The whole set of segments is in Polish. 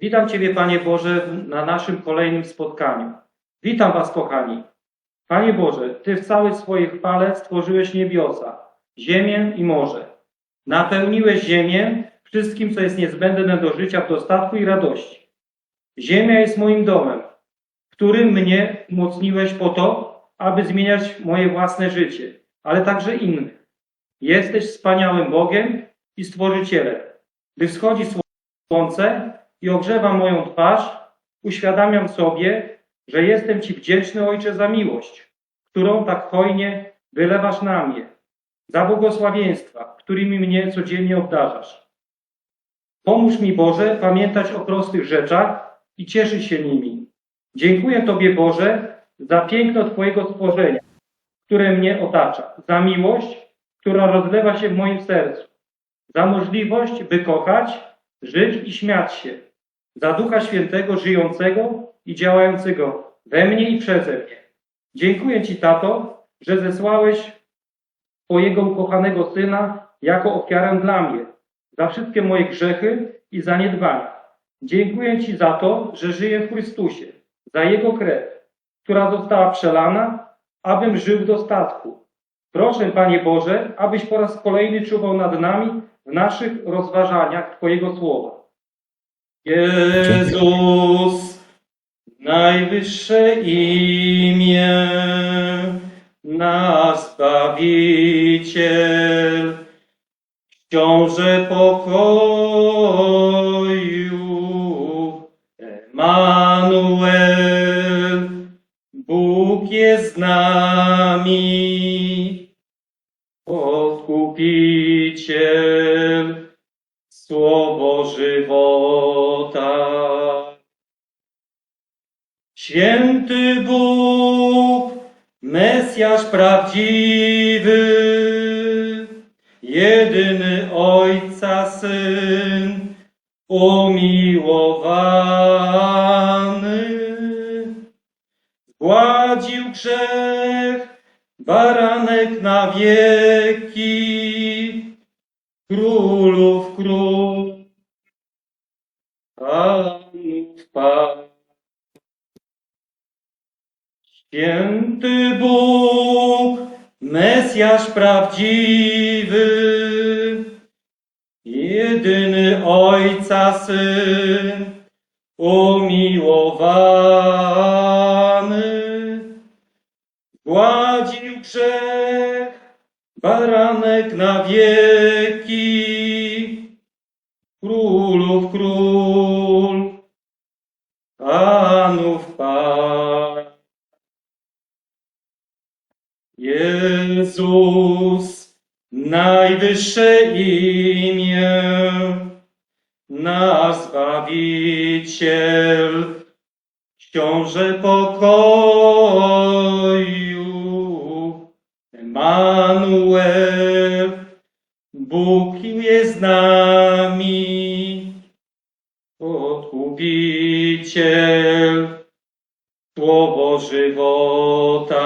Witam Ciebie, Panie Boże, na naszym kolejnym spotkaniu. Witam Was, kochani. Panie Boże, Ty w całej swojej chwale stworzyłeś niebiosa, ziemię i morze. Napełniłeś ziemię wszystkim, co jest niezbędne do życia w dostatku i radości. Ziemia jest moim domem, którym mnie umocniłeś po to, aby zmieniać moje własne życie, ale także innych. Jesteś wspaniałym Bogiem i Stworzycielem. Gdy wschodzi słońce i ogrzewa moją twarz, uświadamiam sobie, że jestem Ci wdzięczny, Ojcze, za miłość, którą tak hojnie wylewasz na mnie, za błogosławieństwa, którymi mnie codziennie obdarzasz. Pomóż mi, Boże, pamiętać o prostych rzeczach i cieszyć się nimi. Dziękuję Tobie, Boże, za piękno Twojego stworzenia, które mnie otacza, za miłość, która rozlewa się w moim sercu, za możliwość, by kochać, żyć i śmiać się, za Ducha Świętego żyjącego i działającego we mnie i przeze mnie. Dziękuję Ci, Tato, że zesłałeś Twojego ukochanego Syna jako ofiarę dla mnie, za wszystkie moje grzechy i zaniedbania. Dziękuję Ci za to, że żyję w Chrystusie, za Jego krew, która została przelana, abym żył w dostatku. Proszę, Panie Boże, abyś po raz kolejny czuwał nad nami w naszych rozważaniach Twojego słowa. Jezus, najwyższe imię, nasz Zbawiciel, książę pokoju, Emanuel, Bóg jest z nami, Odkupiciel, Słowo żywota. Święty Bóg, Mesjasz prawdziwy, jedyny Ojca Syn, umiłowany, zgładził grzech, baranek na wieki, królów król, panów pan. Święty Bóg, Mesjasz prawdziwy, jedyny Ojca Syn, umiłowany, gładził grzech, baranek na wieki, królów król, panów pan. Jezus, najwyższe imię, nasz Zbawiciel, książę pokoju, Emanuel, Bóg jest z nami, Odkupiciel, Słowo żywota.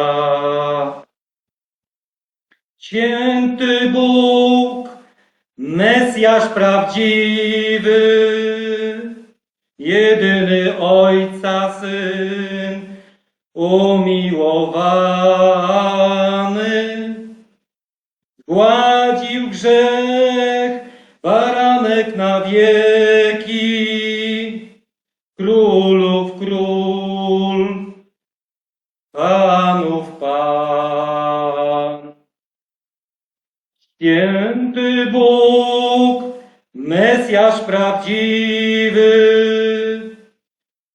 Święty Bóg, Mesjasz prawdziwy, jedyny Ojca Syn, umiłowany, gładził grzech, baranek na wieki, królów król, panów pan. Święty Bóg, Mesjasz prawdziwy,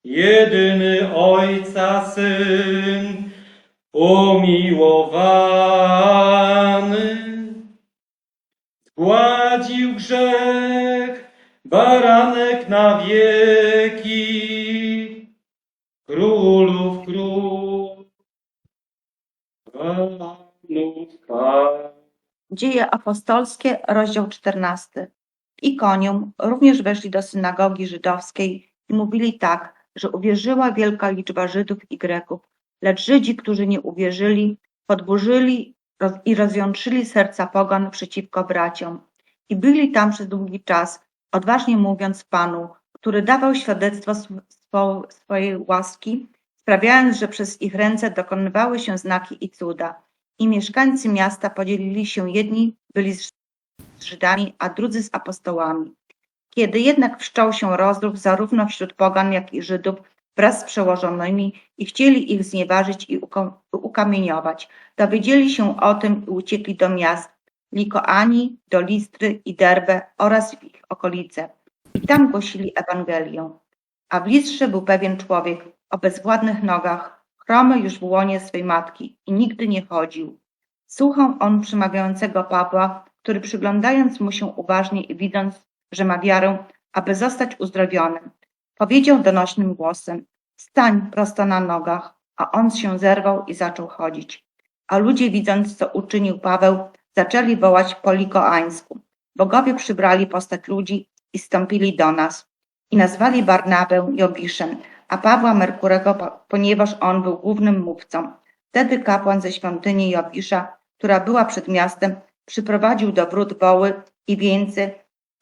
jedyny Ojca Syn, umiłowany, zgładził grzech, baranek na wieki, królów król, panów pan. Dzieje apostolskie, rozdział 14. W Ikonium również weszli do synagogi żydowskiej i mówili tak, że uwierzyła wielka liczba Żydów i Greków, lecz Żydzi, którzy nie uwierzyli, podburzyli i rozjątrzyli serca pogan przeciwko braciom. I byli tam przez długi czas, odważnie mówiąc Panu, który dawał świadectwo sw- swo- swojej łaski, sprawiając, że przez ich ręce dokonywały się znaki i cuda. I mieszkańcy miasta podzielili się jedni byli z Żydami, a drudzy z apostołami. Kiedy jednak wszczął się rozruch zarówno wśród pogan, jak i Żydów wraz z przełożonymi i chcieli ich znieważyć i ukamieniować, dowiedzieli się o tym i uciekli do miast Likoani, do Listry i Derbe oraz w ich okolice. I tam głosili Ewangelię. A w Listrze był pewien człowiek o bezwładnych nogach, chromy już w łonie swej matki i nigdy nie chodził. Słuchał on przemawiającego Pawła, który przyglądając mu się uważnie i widząc, że ma wiarę, aby zostać uzdrowionym, powiedział donośnym głosem: Stań prosto na nogach, a on się zerwał i zaczął chodzić. A ludzie, widząc, co uczynił Paweł, zaczęli wołać po likoańsku. Bogowie przybrali postać ludzi i stąpili do nas i nazwali Barnabę Jobiszem, a Pawła Merkurego, po- ponieważ on był głównym mówcą. Wtedy kapłan ze świątyni Jobisza, która była przed miastem, przyprowadził do wrót woły i wieńce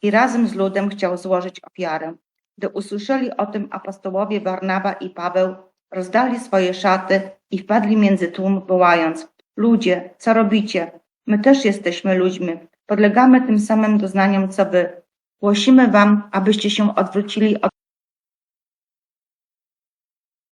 i razem z ludem chciał złożyć ofiarę. Gdy usłyszeli o tym apostołowie Barnaba i Paweł, rozdali swoje szaty i wpadli między tłum, wołając: Ludzie, co robicie? My też jesteśmy ludźmi, podlegamy tym samym doznaniom co wy. Głosimy wam, abyście się odwrócili od